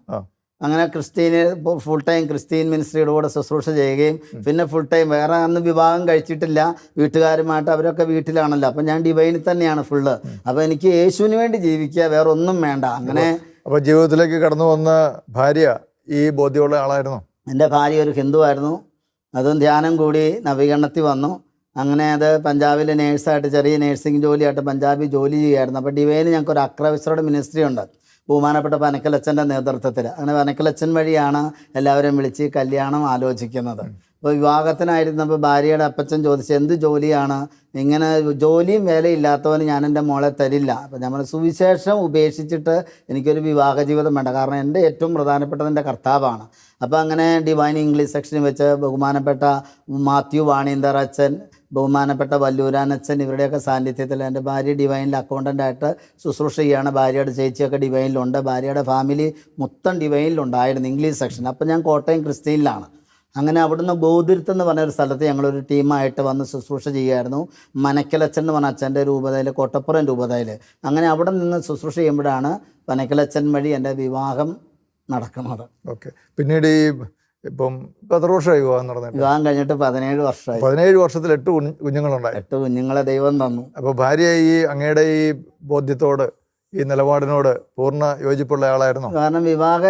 Speaker 2: അങ്ങനെ ക്രിസ്ത്യന് ഫുൾ ടൈം ക്രിസ്ത്യൻ മിനിസ്ട്രിയുടെ കൂടെ ശുശ്രൂഷ ചെയ്യുകയും പിന്നെ ഫുൾ ടൈം വേറെ അന്ന് വിവാഹം കഴിച്ചിട്ടില്ല. വീട്ടുകാരുമായിട്ട് അവരൊക്കെ വീട്ടിലാണല്ലോ. അപ്പം ഞാൻ ഡിവൈനിൽ തന്നെയാണ് ഫുള്ള് അപ്പം എനിക്ക് യേശുവിന് വേണ്ടി ജീവിക്കുക വേറെ ഒന്നും വേണ്ട. അങ്ങനെ
Speaker 1: അപ്പോൾ ജീവിതത്തിലേക്ക് കടന്നു വന്ന ഭാര്യ ഈ ബോധ്യമുള്ള ആളായിരുന്നു?
Speaker 2: എന്റെ ഭാര്യ ഒരു ഹിന്ദു ആയിരുന്നു അതും ധ്യാനം കൂടി നവീകരണത്തിൽ വന്നു. അങ്ങനെ അത് പഞ്ചാബിലെ നേഴ്സായിട്ട് ചെറിയ നേഴ്സിംഗ് ജോലിയായിട്ട് പഞ്ചാബിൽ ജോലി ചെയ്യുമായിരുന്നു അപ്പോൾ ഡിവൈന് ഞങ്ങൾക്ക് ഒരു അക്രവിസറുടെ മിനിസ്ട്രി ഉണ്ട്. ബഹുമാനപ്പെട്ട പനക്കലച്ചന്റെ നേതൃത്വത്തിൽ. അങ്ങനെ പനക്കലച്ചൻ വഴിയാണ് എല്ലാവരെയും വിളിച്ച് കല്യാണം ആലോചിക്കുന്നത്. അപ്പോൾ വിവാഹത്തിനായിരുന്നപ്പോൾ ഭാര്യയുടെ അപ്പച്ചൻ ചോദിച്ചു എന്ത് ജോലിയാണ്? ഇങ്ങനെ ജോലിയും വേലയില്ലാത്തവന് ഞാൻ എന്റെ മോളെ തരില്ല. അപ്പം നമ്മൾ സുവിശേഷം ഉപേക്ഷിച്ചിട്ട് എനിക്കൊരു വിവാഹ ജീവിതം വേണ്ട. കാരണം എന്റെ ഏറ്റവും പ്രധാനപ്പെട്ടത് എന്റെ കർത്താവാണ്. അപ്പോൾ അങ്ങനെ ഡിവൈൻ ഇംഗ്ലീഷ് സെക്ഷനിൽ വെച്ച് ബഹുമാനപ്പെട്ട മാത്യു വാണീന്ദർ അച്ഛൻ ബഹുമാനപ്പെട്ട വല്ലൂരാനച്ഛൻ ഇവരുടെയൊക്കെ സാന്നിധ്യത്തിൽ എന്റെ ഭാര്യ ഡിവൈനിൽ അക്കൗണ്ടന്റായിട്ട് ശുശ്രൂഷ ചെയ്യുകയാണ്. ഭാര്യയുടെ ചേച്ചിയൊക്കെ ഡിവൈനിലുണ്ട്. ഭാര്യയുടെ ഫാമിലി മൊത്തം ഡിവൈനിലുണ്ടായിരുന്നു ഇംഗ്ലീഷ് സെക്ഷൻ. അപ്പോൾ ഞാൻ കോട്ടയം ക്രിസ്ത്യനിലാണ് അങ്ങനെ അവിടുന്ന് ബോധിരുത്ത് എന്ന് പറഞ്ഞൊരു സ്ഥലത്ത് ഞങ്ങളൊരു ടീമായിട്ട് വന്ന് ശുശ്രൂഷ ചെയ്യുമായിരുന്നു മനക്കലച്ചൻ എന്ന് പറഞ്ഞ അച്ഛന്റെ രൂപതയിൽ കോട്ടപ്പുറം രൂപതയിൽ. അങ്ങനെ അവിടെ നിന്ന് ശുശ്രൂഷ ചെയ്യുമ്പോഴാണ് മനക്കലച്ചൻ വഴി എന്റെ വിവാഹം നടക്കുന്നത്.
Speaker 1: ഓക്കെ. പിന്നീട് ഈ ഇപ്പം എത്ര വർഷമായി വിവാഹം നടന്നിട്ട്.
Speaker 2: വിവാഹം കഴിഞ്ഞിട്ട് പതിനേഴ് വർഷമായി.
Speaker 1: പതിനേഴ് വർഷത്തിൽ എട്ട് കുഞ്ഞ് കുഞ്ഞുങ്ങളുണ്ടായി.
Speaker 2: എട്ട് കുഞ്ഞുങ്ങളെ ദൈവം തന്നു.
Speaker 1: അപ്പോൾ ഭാര്യ ഈ അങ്ങയുടെ ഈ ബോധ്യത്തോട് ഈ നിലപാടിനോട് പൂർണ യോജിപ്പുള്ള ആളായിരുന്നു.
Speaker 2: കാരണം വിവാഹ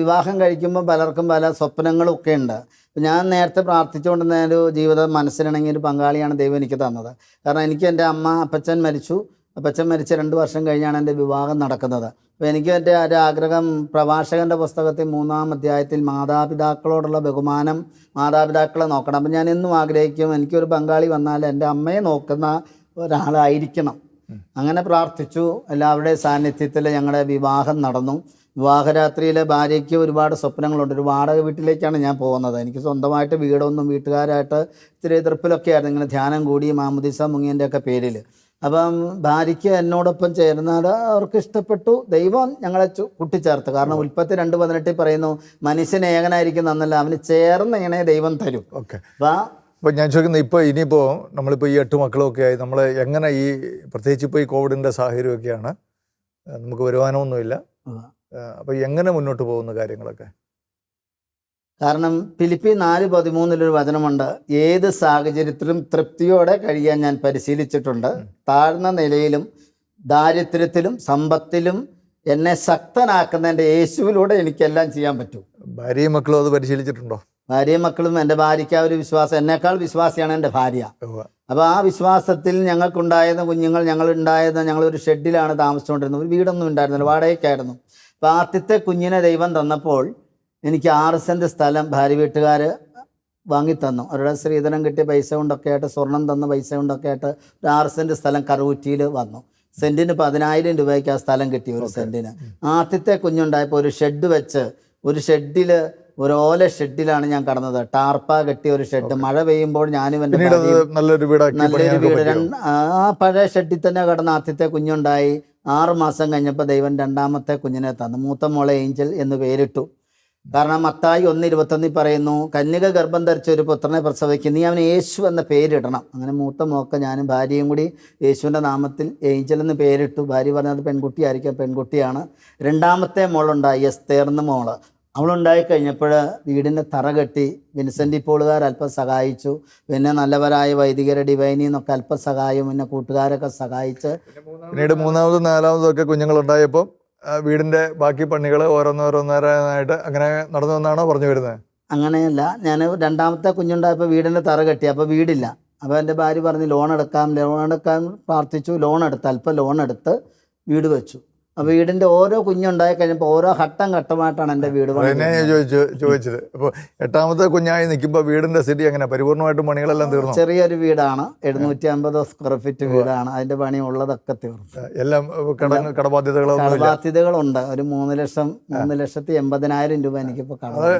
Speaker 2: വിവാഹം കഴിക്കുമ്പോൾ പലർക്കും പല സ്വപ്നങ്ങളും ഒക്കെ ഉണ്ട് ഞാൻ നേരത്തെ പ്രാർത്ഥിച്ചുകൊണ്ടിരുന്ന ഒരു ജീവിതം മനസ്സിലിണങ്ങിയ ഒരു പങ്കാളിയാണ് ദൈവം എനിക്ക് തന്നത്. കാരണം എനിക്ക് എന്റെ അമ്മ അപ്പച്ചൻ മരിച്ചു. അപ്പച്ചൻ മരിച്ച രണ്ട് വർഷം കഴിഞ്ഞാണ് എന്റെ വിവാഹം നടക്കുന്നത്. അപ്പോൾ എനിക്ക് എന്റെ ഒരു ആഗ്രഹം പ്രഭാഷകന്റെ പുസ്തകത്തിൽ മൂന്നാം അധ്യായത്തിൽ മാതാപിതാക്കളോടുള്ള ബഹുമാനം മാതാപിതാക്കളെ നോക്കണം. അപ്പം ഞാൻ എന്നും ആഗ്രഹിക്കും എനിക്കൊരു പങ്കാളി വന്നാൽ എന്റെ അമ്മയെ നോക്കുന്ന ഒരാളായിരിക്കണം. അങ്ങനെ പ്രാർത്ഥിച്ചു. എല്ലാവരുടെയും സാന്നിധ്യത്തിൽ ഞങ്ങളുടെ വിവാഹം നടന്നു. വിവാഹരാത്രിയിലെ ഭാര്യയ്ക്ക് ഒരുപാട് സ്വപ്നങ്ങളുണ്ട്. ഒരു വാടക വീട്ടിലേക്കാണ് ഞാൻ പോകുന്നത്. എനിക്ക് സ്വന്തമായിട്ട് വീടൊന്നും വീട്ടുകാരായിട്ട് ഇത്തിരി എതിർപ്പിലൊക്കെ ആയിരുന്നു ഇങ്ങനെ ധ്യാനം കൂടി മാമുദിസ മുങ്ങിയന്റെയൊക്കെ പേരിൽ. അപ്പം ഭാര്യയ്ക്ക് എന്നോടൊപ്പം ചേർന്നാൽ അവർക്ക് ഇഷ്ടപ്പെട്ടു ദൈവം ഞങ്ങളെ കൂട്ടിച്ചേർത്ത്. കാരണം ഉൽപ്പത്തി രണ്ട് പതിനെട്ടിൽ പറയുന്നു മനുഷ്യൻ ഏകനായിരിക്കും എന്നല്ല അവന് ചേർന്ന് ഇങ്ങനെ ദൈവം തരും.
Speaker 1: ഓക്കെ.
Speaker 2: അപ്പം
Speaker 1: ഞാൻ ചോദിക്കുന്നത് ഇപ്പോൾ ഇനിയിപ്പോൾ നമ്മളിപ്പോൾ ഈ എട്ട് മക്കളൊക്കെ ആയി നമ്മൾ എങ്ങനെ ഈ പ്രത്യേകിച്ച് ഇപ്പോൾ ഈ കോവിഡിന്റെ സാഹചര്യമൊക്കെയാണ് നമുക്ക് വരുമാനമൊന്നുമില്ല. അപ്പോൾ എങ്ങനെ മുന്നോട്ട് പോകുന്ന കാര്യങ്ങളൊക്കെ?
Speaker 2: കാരണം ഫിലിപ്പി നാല് പതിമൂന്നിലൊരു വചനമുണ്ട്. ഏത് സാഹചര്യത്തിലും തൃപ്തിയോടെ കഴിയാൻ ഞാൻ പരിശീലിച്ചിട്ടുണ്ട്. താഴ്ന്ന നിലയിലും ദാരിദ്ര്യത്തിലും സമ്പത്തിലും എന്നെ ശക്തനാക്കുന്ന എന്റെ യേശുവിലൂടെ എനിക്കെല്ലാം ചെയ്യാൻ പറ്റും.
Speaker 1: ഭാര്യയും മക്കളും അത് പരിശീലിച്ചിട്ടുണ്ടോ?
Speaker 2: ഭാര്യയും മക്കളും എന്റെ ഭാര്യയ്ക്ക് ആ ഒരു വിശ്വാസം എന്നേക്കാൾ വിശ്വാസിയാണ് എന്റെ ഭാര്യ.
Speaker 1: അപ്പൊ
Speaker 2: അപ്പോൾ ആ വിശ്വാസത്തിൽ ഞങ്ങൾക്കുണ്ടായിരുന്ന കുഞ്ഞുങ്ങൾ ഞങ്ങൾ ഉണ്ടായിരുന്ന ഞങ്ങളൊരു ഷെഡിലാണ് താമസിച്ചുകൊണ്ടിരുന്നത്. ഒരു വീടൊന്നും ഉണ്ടായിരുന്നില്ല വാടകയ്ക്കായിരുന്നു. അപ്പോൾ ആദ്യത്തെ കുഞ്ഞിനെ ദൈവം തന്നപ്പോൾ എനിക്ക് ആറ് സെന്റ് സ്ഥലം ഭാര്യ വീട്ടുകാർ വാങ്ങിത്തന്നു. അവരുടെ സ്ത്രീധനം കിട്ടിയ പൈസ കൊണ്ടൊക്കെ ആയിട്ട് സ്വർണം തന്ന പൈസ കൊണ്ടൊക്കെ ആയിട്ട് ഒരു ആറ് സെന്റ് സ്ഥലം കറുകുറ്റിയിൽ വന്നു. സെന്റിന് പതിനായിരം രൂപയ്ക്ക് ആ സ്ഥലം കിട്ടി ഒരു സെന്റിന് ആദ്യത്തെ കുഞ്ഞുണ്ടായപ്പോൾ ഒരു ഷെഡ് വെച്ച് ഒരു ഷെഡിൽ ഒരു ഓല ഷെഡിലാണ് ഞാൻ കടന്നത്. ടാർപ്പ കെട്ടിയ ഒരു ഷെഡ് മഴ പെയ്യുമ്പോൾ ഞാനും എന്റെ
Speaker 1: നല്ലൊരു വീട്
Speaker 2: നല്ലൊരു വീട്. ആ പഴയ ഷെഡിൽ തന്നെ കടന്ന ആദ്യത്തെ കുഞ്ഞുണ്ടായി. ആറ് മാസം കഴിഞ്ഞപ്പോൾ ദൈവം രണ്ടാമത്തെ കുഞ്ഞിനെ തന്നു. മൂത്ത മോളെ ഏഞ്ചൽ എന്ന് പേരിട്ടു. കാരണം മത്തായി ഒന്ന് ഇരുപത്തൊന്നിൽ പറയുന്നു കന്യക ഗർഭം ധരിച്ച ഒരു പുത്രനെ പ്രസവിക്കും നീ അവന് യേശു എന്ന പേരിടണം. അങ്ങനെ മൂത്ത മോക്ക ഞാനും ഭാര്യയും കൂടി യേശുവിന്റെ നാമത്തിൽ ഏഞ്ചൽ എന്ന് പേരിട്ടു. ഭാര്യ പറഞ്ഞത് പെൺകുട്ടിയായിരിക്കാം പെൺകുട്ടിയാണ്. രണ്ടാമത്തെ മോളുണ്ടായി എസ്തേർന്ന് മോൾ. അവളുണ്ടായി കഴിഞ്ഞപ്പോൾ വീടിന്റെ തറ കെട്ടി വിൻസെന്റ് ഇപ്പോളുകാർ അല്പം സഹായിച്ചു. പിന്നെ നല്ലവരായ വൈദികരെ ഡിവൈനി നിന്നൊക്കെ അല്പം സഹായം പിന്നെ കൂട്ടുകാരൊക്കെ സഹായിച്ച്
Speaker 1: പിന്നീട് മൂന്നാമതും നാലാമതും ഒക്കെ കുഞ്ഞുങ്ങളുണ്ടായപ്പോൾ ആ, വീടിന്റെ ബാക്കി പണികൾ ഓരോന്നോരോന്നോരോന്നായിട്ട് അങ്ങനെ നടന്നു വന്നാണോ പറഞ്ഞു വരുന്നത്
Speaker 2: അങ്ങനെയല്ല. ഞാൻ രണ്ടാമത്തെ കുഞ്ഞുണ്ടായപ്പോൾ വീടിന്റെ തറ കെട്ടി. അപ്പോൾ വീടില്ല. അപ്പോൾ എന്റെ ഭാര്യ പറഞ്ഞ് ലോൺ എടുക്കാം ലോൺ എടുക്കാൻ പ്രാർത്ഥിച്ചു. ലോൺ എടുത്ത് അല്പം ലോൺ എടുത്ത് വീട് വെച്ചു. വീടിന്റെ ഓരോ കുഞ്ഞുണ്ടായി കഴിഞ്ഞപ്പോൾ ഓരോ ഘട്ടം ഘട്ടമായിട്ടാണ് എന്റെ വീട്
Speaker 1: അതന്നെ ചോദിച്ചു ചോദിച്ചത്. അപ്പോൾ എട്ടാമത്തെ കുഞ്ഞായി നിൽക്കുമ്പോൾ വീടിന്റെ സ്ഥിതി എങ്ങനെ പരിപൂർണമായിട്ടും പണികളെല്ലാം തീർന്നു?
Speaker 2: ചെറിയൊരു വീടാണ്. എഴുന്നൂറ്റി അമ്പത് സ്ക്വയർ ഫീറ്റ് വീടാണ്. അതിന്റെ പണി ഉള്ളതൊക്കെ തീർന്നു
Speaker 1: എല്ലാം
Speaker 2: കടബാധ്യതകളുണ്ട്. ഒരു മൂന്ന് ലക്ഷം മൂന്ന് ലക്ഷത്തി എൺപതിനായിരം രൂപ എനിക്കിപ്പോൾ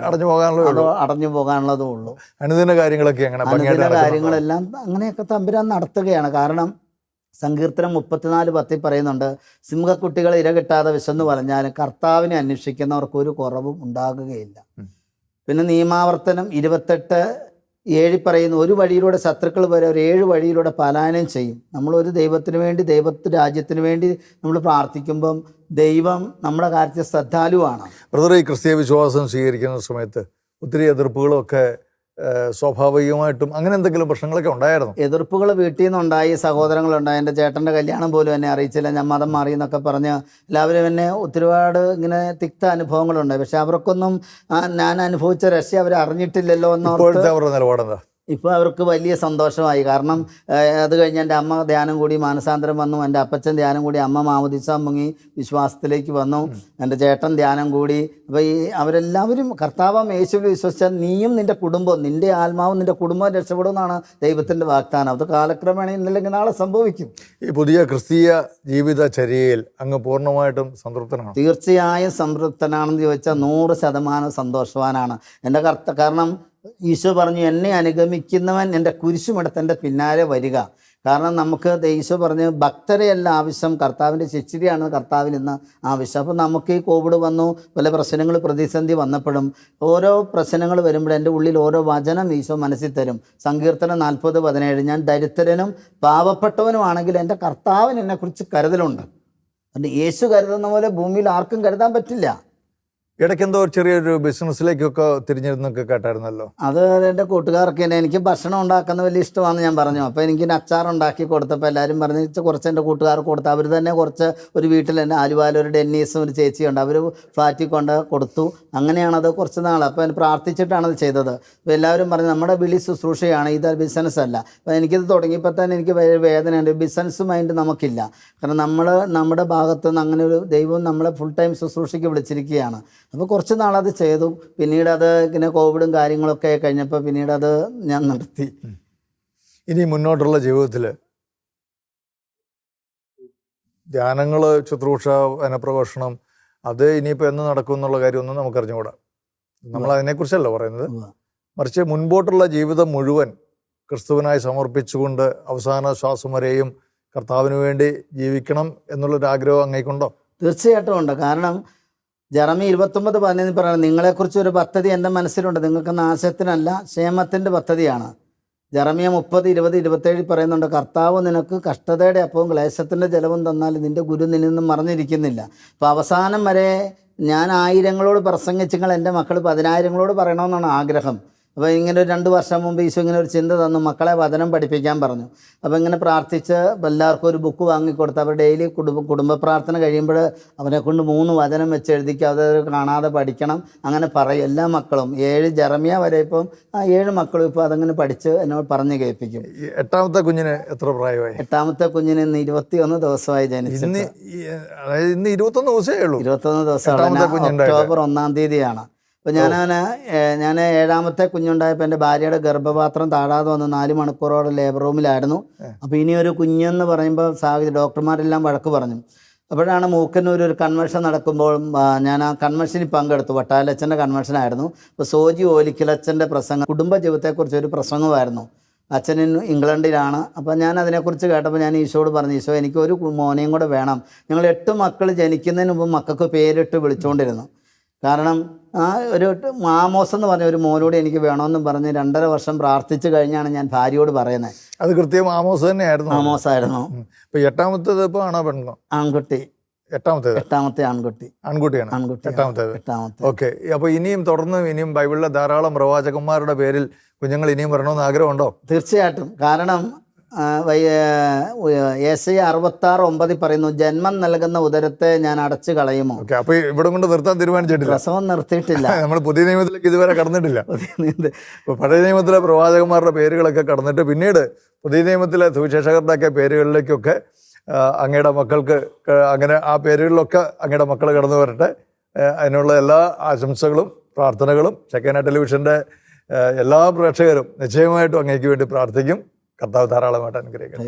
Speaker 1: അടഞ്ഞു പോകാനുള്ള
Speaker 2: അടഞ്ഞു പോകാനുള്ളതേ ഉള്ളൂ.
Speaker 1: അനുദിന കാര്യങ്ങളൊക്കെ എങ്ങനെ?
Speaker 2: അനുദിന? കാര്യങ്ങളെല്ലാം അങ്ങനെയൊക്കെ തമ്പുരാൻ നടത്തുകയാണ്. കാരണം സങ്കീർത്തനം മുപ്പത്തിനാല് പത്തിൽ പറയുന്നുണ്ട് സിംഹക്കുട്ടികൾ ഇര കിട്ടാതെ വിശന്നു പറഞ്ഞാലും കർത്താവിനെ അന്വേഷിക്കുന്നവർക്ക് ഒരു കുറവും ഉണ്ടാകുകയില്ല. പിന്നെ നിയമാവർത്തനം ഇരുപത്തെട്ട് ഏഴി പറയുന്നു ഒരു വഴിയിലൂടെ ശത്രുക്കൾ വരെ ഒരു ഏഴ് വഴിയിലൂടെ പലായനം ചെയ്യും. നമ്മൾ ഒരു ദൈവത്തിന് വേണ്ടി ദൈവത്തിന് രാജ്യത്തിന് വേണ്ടി നമ്മൾ പ്രാർത്ഥിക്കുമ്പം ദൈവം നമ്മുടെ കാര്യത്തിൽ ശ്രദ്ധാലുവാണ്.
Speaker 1: ഈ ക്രിസ്തീയ വിശ്വാസം സ്വീകരിക്കുന്ന സമയത്ത് ഒത്തിരി എതിർപ്പുകളും ഒക്കെ ഏഹ്, സ്വാഭാവികമായിട്ടും അങ്ങനെ എന്തെങ്കിലും പ്രശ്നങ്ങളൊക്കെ ഉണ്ടായിരുന്നു.
Speaker 2: എതിർപ്പുകൾ വീട്ടിൽ നിന്നുണ്ടായി സഹോദരങ്ങളുണ്ടായി. എന്റെ ചേട്ടന്റെ കല്യാണം പോലും എന്നെ അറിയിച്ചില്ല. ഞാൻ മതം മാറി എന്നൊക്കെ പറഞ്ഞ് എല്ലാവരും എന്നെ ഒത്തിരിപാട് ഇങ്ങനെ തിക്ത അനുഭവങ്ങളുണ്ടായി പക്ഷെ അവർക്കൊന്നും ഞാൻ അനുഭവിച്ച രക്ഷ അവർ അറിഞ്ഞിട്ടില്ലല്ലോ
Speaker 1: എന്നോ അവരുടെ നിലപാടെന്താ?
Speaker 2: ഇപ്പോൾ അവർക്ക് വലിയ സന്തോഷമായി. കാരണം അത് കഴിഞ്ഞ് എന്റെ അമ്മ ധ്യാനം കൂടി മാനസാന്തരം വന്നു. എന്റെ അപ്പച്ചൻ ധ്യാനം കൂടി അമ്മ മാമുദിസ മുങ്ങി വിശ്വാസത്തിലേക്ക് വന്നു. എന്റെ ചേട്ടൻ ധ്യാനം കൂടി. അപ്പോൾ ഈ അവരെല്ലാവരും കർത്താവാം യേശുവിൽ വിശ്വസിച്ചാൽ നീയും നിന്റെ കുടുംബവും നിന്റെ ആത്മാവും നിന്റെ കുടുംബവും രക്ഷപ്പെടുമെന്നാണ് ദൈവത്തിന്റെ വാഗ്ദാനം. അത് കാലക്രമേണ ഇന്നല്ലെങ്കിൽ നാളെ സംഭവിക്കും.
Speaker 1: ഈ പുതിയ ക്രിസ്തീയ ജീവിതചര്യയിൽ അങ്ങ് പൂർണമായിട്ടും സംതൃപ്തനാണ്.
Speaker 2: തീർച്ചയായും സംതൃപ്തനാണെന്ന് ചോദിച്ചാൽ നൂറ് ശതമാനം സന്തോഷവാനാണ്. എന്റെ കർത്ത കാരണം ഈശോ പറഞ്ഞു എന്നെ അനുഗമിക്കുന്നവൻ എന്റെ കുരിശുമെടുത്ത് എന്റെ പിന്നാലെ വരിക. കാരണം നമുക്ക് ഈശോ പറഞ്ഞ് ഭക്തരെയല്ല ആവശ്യം കർത്താവിന്റെ ശിക്ഷിരിയാണ് കർത്താവിൽ നിന്ന് ആവശ്യം. അപ്പോൾ നമുക്ക് ഈ കോവിഡ് വന്നു പല പ്രശ്നങ്ങൾ പ്രതിസന്ധി വന്നപ്പോഴും ഓരോ പ്രശ്നങ്ങൾ വരുമ്പോൾ എന്റെ ഉള്ളിൽ ഓരോ വചനം ഈശോ മനസ്സിൽ തരും. സങ്കീർത്തനം നാൽപ്പത് പതിനേഴ് ഞാൻ ദരിദ്രനും പാവപ്പെട്ടവനുമാണെങ്കിൽ എന്റെ കർത്താവിന് എന്നെക്കുറിച്ച് കരുതലുണ്ട്. അതുകൊണ്ട് യേശു കരുതുന്ന പോലെ ഭൂമിയിൽ ആർക്കും കരുതാൻ പറ്റില്ല.
Speaker 1: ഇടയ്ക്ക് എന്തോ ചെറിയൊരു ബിസിനസ്സിലേക്കൊക്കെ തിരിഞ്ഞിരുന്നൊക്കെ കേട്ടായിരുന്നല്ലോ.
Speaker 2: അത് എന്റെ കൂട്ടുകാർക്ക് തന്നെ എനിക്ക് ഭക്ഷണം ഉണ്ടാക്കുന്ന വലിയ ഇഷ്ടമാണെന്ന് ഞാൻ പറഞ്ഞു. അപ്പോൾ എനിക്ക് അച്ചാർ ഉണ്ടാക്കി കൊടുത്തപ്പോൾ എല്ലാവരും പറഞ്ഞു "ഇത് കുറച്ച് എന്റെ കൂട്ടുകാർക്ക് കൊടുത്തു അവർ തന്നെ കുറച്ച് ഒരു വീട്ടിൽ തന്നെ ആലുവാല ഒരു ഡെന്നീസും ഒരു ചേച്ചിയുണ്ട്. അവർ ഫ്ലാറ്റിൽ കൊണ്ട് കൊടുത്തു. അങ്ങനെയാണത് കുറച്ച് നാൾ. അപ്പോൾ എന്നെ പ്രാർത്ഥിച്ചിട്ടാണ് അത് ചെയ്തത്. അപ്പോൾ എല്ലാവരും പറഞ്ഞു നമ്മുടെ വിളി ശുശ്രൂഷയാണ് ഇത് ബിസിനസ് അല്ല. അപ്പോൾ എനിക്കിത് തുടങ്ങിയപ്പോൾ തന്നെ എനിക്ക് വേദനയുണ്ട്. ബിസിനസ് മൈൻഡ് നമുക്കില്ല. കാരണം നമ്മൾ നമ്മുടെ ഭാഗത്ത് നിന്ന് അങ്ങനെ ഒരു ദൈവം നമ്മളെ ഫുൾ ടൈം ശുശ്രൂഷയ്ക്ക് വിളിച്ചിരിക്കുകയാണ്. അപ്പോൾ കുറച്ച് നാളത് ചെയ്തു. പിന്നീട് അത് ഇങ്ങനെ കോവിഡും കാര്യങ്ങളൊക്കെ കഴിഞ്ഞപ്പോൾ പിന്നീട് അത് ഞാൻ നടത്തി
Speaker 1: ഇനി മുന്നോട്ടുള്ള ജീവിതത്തിൽ ധ്യാനങ്ങൾ ശുശ്രൂഷ വനപ്രഘോഷണം അത് ഇനിയിപ്പോൾ എന്ന് നടക്കും എന്നുള്ള കാര്യമൊന്നും നമുക്കറിഞ്ഞുകൂടാ. നമ്മൾ അതിനെക്കുറിച്ചല്ല പറയുന്നത്? മറിച്ച് മുൻപോട്ടുള്ള ജീവിതം മുഴുവൻ ക്രിസ്തുവിനായി സമർപ്പിച്ചുകൊണ്ട് അവസാന ശ്വാസം വരെയും കർത്താവിന് വേണ്ടി ജീവിക്കണം എന്നുള്ളൊരു ആഗ്രഹം അങ്ങേക്കുണ്ടോ?
Speaker 2: തീർച്ചയായിട്ടും ഉണ്ട്. കാരണം ജറമി ഇരുപത്തൊമ്പത് പതിനൊന്ന് പറയുന്നത് നിങ്ങളെക്കുറിച്ച് ഒരു പദ്ധതി എന്റെ മനസ്സിലുണ്ട്. നിങ്ങൾക്ക് നാശത്തിനല്ല ക്ഷേമത്തിന്റെ പദ്ധതിയാണ്. ജറമിയ മുപ്പത് ഇരുപത് ഇരുപത്തേഴിൽ പറയുന്നുണ്ട് കർത്താവ് നിനക്ക് കഷ്ടതയുടെ അപ്പവും ക്ലേശത്തിന്റെ ജലവും തന്നാൽ നിന്റെ ഗുരു നിന്നും മറഞ്ഞിരിക്കുന്നില്ല. അപ്പോൾ അവസാനം വരെ ഞാൻ ആയിരങ്ങളോട് പ്രസംഗിച്ചെങ്കിൽ എന്റെ മക്കൾ പതിനായിരങ്ങളോട് പറയണമെന്നാണ് ആഗ്രഹം. അപ്പോൾ ഇങ്ങനെ ഒരു രണ്ട് വർഷം മുമ്പ് ഈശോ ഇങ്ങനെ ഒരു ചിന്ത തന്നു മക്കളെ വചനം പഠിപ്പിക്കാൻ പറഞ്ഞു. അപ്പോൾ ഇങ്ങനെ പ്രാർത്ഥിച്ച് എല്ലാവർക്കും ഒരു ബുക്ക് വാങ്ങിക്കൊടുത്ത് അവർ ഡെയിലി കുടുംബ കുടുംബ പ്രാർത്ഥന കഴിയുമ്പോൾ അവരെ കൊണ്ട് മൂന്ന് വചനം വെച്ച് എഴുതിക്കുക അത് കാണാതെ പഠിക്കണം അങ്ങനെ പറയും. എല്ലാ മക്കളും ഏഴ് ജറമിയ വരെ ഇപ്പം ആ ഏഴ് മക്കളും ഇപ്പോൾ അതങ്ങനെ പഠിച്ച് എന്നോട് പറഞ്ഞ് കേൾപ്പിക്കും.
Speaker 1: എട്ടാമത്തെ കുഞ്ഞിന് എത്ര പ്രായമായി?
Speaker 2: എട്ടാമത്തെ കുഞ്ഞിന് ഇന്ന് ഇരുപത്തിയൊന്ന് ദിവസമായി ജനിച്ചു
Speaker 1: ഇന്ന് അതായത് ഇന്ന് ഇരുപത്തൊന്ന് ദിവസമേ ഉള്ളൂ.
Speaker 2: ഇരുപത്തൊന്ന് ദിവസമാണ്. ഒക്ടോബർ ഒന്നാം തീയതിയാണ്. അപ്പോൾ ഞാൻ ഞാൻ ഏഴാമത്തെ കുഞ്ഞുണ്ടായപ്പോൾ എന്റെ ഭാര്യയുടെ ഗർഭപാത്രം താഴാതെ വന്ന് നാല് മണിക്കൂറോടെ ലേബർ റൂമിലായിരുന്നു അപ്പോൾ ഇനി ഒരു കുഞ്ഞെന്ന് പറയുമ്പോൾ സാഹചര്യം ഡോക്ടർമാരെല്ലാം വഴക്ക് പറഞ്ഞു. അപ്പോഴാണ് മൂക്കന്നൂർ ഒരു കൺവെൻഷൻ നടക്കുമ്പോൾ ഞാൻ ആ കൺവെൻഷനിൽ പങ്കെടുത്തു. വട്ടാലച്ചന്റെ കൺവെൻഷനായിരുന്നു അപ്പോൾ സോജി ഓലിക്കലച്ചന്റെ പ്രസംഗം കുടുംബ ജീവിതത്തെക്കുറിച്ച് ഒരു പ്രസംഗമായിരുന്നു. അച്ഛൻ ഇംഗ്ലണ്ടിലാണ്. അപ്പോൾ ഞാൻ അതിനെക്കുറിച്ച് കേട്ടപ്പോൾ ഞാൻ ഈശോട് പറഞ്ഞു ഈശോ എനിക്ക് ഒരു മോനെയും കൂടെ വേണം. ഞങ്ങൾ എട്ട് മക്കൾ ജനിക്കുന്നതിന് മുമ്പ് മക്കൾക്ക് പേരിട്ട് വിളിച്ചുകൊണ്ടിരുന്നു കാരണം ആ ഒരു മാമോസ് എന്ന് പറഞ്ഞ ഒരു മോനോട് എനിക്ക് വേണമെന്നും പറഞ്ഞ് രണ്ടര വർഷം പ്രാർത്ഥിച്ചു കഴിഞ്ഞാണ് ഞാൻ ഭാര്യയോട് പറയുന്നത്
Speaker 1: അത് കൃത്യം ആമോസ് തന്നെയായിരുന്നു.
Speaker 2: മാമോസ് ആയിരുന്നു.
Speaker 1: ഇപ്പൊ എട്ടാമത്തേത് ഇപ്പൊ ആണോ പെണ്ണോ?
Speaker 2: ആൺകുട്ടി.
Speaker 1: എട്ടാമത്തേത്?
Speaker 2: എട്ടാമത്തെ ആൺകുട്ടി.
Speaker 1: ആൺകുട്ടിയാണ്.
Speaker 2: ആൺകുട്ടി
Speaker 1: എട്ടാമത്തേത്.
Speaker 2: എട്ടാമത്തെ.
Speaker 1: ഓക്കെ. അപ്പൊ ഇനിയും തുടർന്ന് ഇനിയും ബൈബിളിലെ ധാരാളം പ്രവാചകന്മാരുടെ പേരിൽ കുഞ്ഞുങ്ങൾ ഇനിയും വരണമെന്ന് ആഗ്രഹമുണ്ടോ?
Speaker 2: തീർച്ചയായിട്ടും. കാരണം ഏശയ അറുപത്തി ആറ് ഒമ്പതിൽ പറയുന്നു ജന്മം നൽകുന്ന ഉദരത്തെ ഞാൻ അടച്ചു കളയുമോ?
Speaker 1: ഓക്കെ അപ്പൊ ഇവിടെ കൊണ്ട് നിർത്താൻ തീരുമാനിച്ചിട്ടില്ല.
Speaker 2: പ്രസവം നിർത്തിയിട്ടില്ല.
Speaker 1: നമ്മൾ പുതിയ നിയമത്തിലേക്ക് ഇതുവരെ കടന്നിട്ടില്ല. പഴയ നിയമത്തിലെ പ്രവാചകന്മാരുടെ പേരുകളൊക്കെ കടന്നിട്ട് പിന്നീട് പുതിയ നിയമത്തിലെ സുവിശേഷകരുടെ ഒക്കെ പേരുകളിലേക്കൊക്കെ അങ്ങയുടെ മക്കൾക്ക് അങ്ങനെ ആ പേരുകളിലൊക്കെ അങ്ങയുടെ മക്കൾ കടന്നു വരട്ടെ. അതിനുള്ള എല്ലാ ആശംസകളും പ്രാർത്ഥനകളും ചെക്കന ടെലിവിഷന്റെ എല്ലാ പ്രേക്ഷകരും നിശ്ചയമായിട്ടും അങ്ങേക്ക് വേണ്ടി പ്രാർത്ഥിക്കും.
Speaker 2: கர்த்தாவை தாராளமாட்டான்னு கேட்குறேன்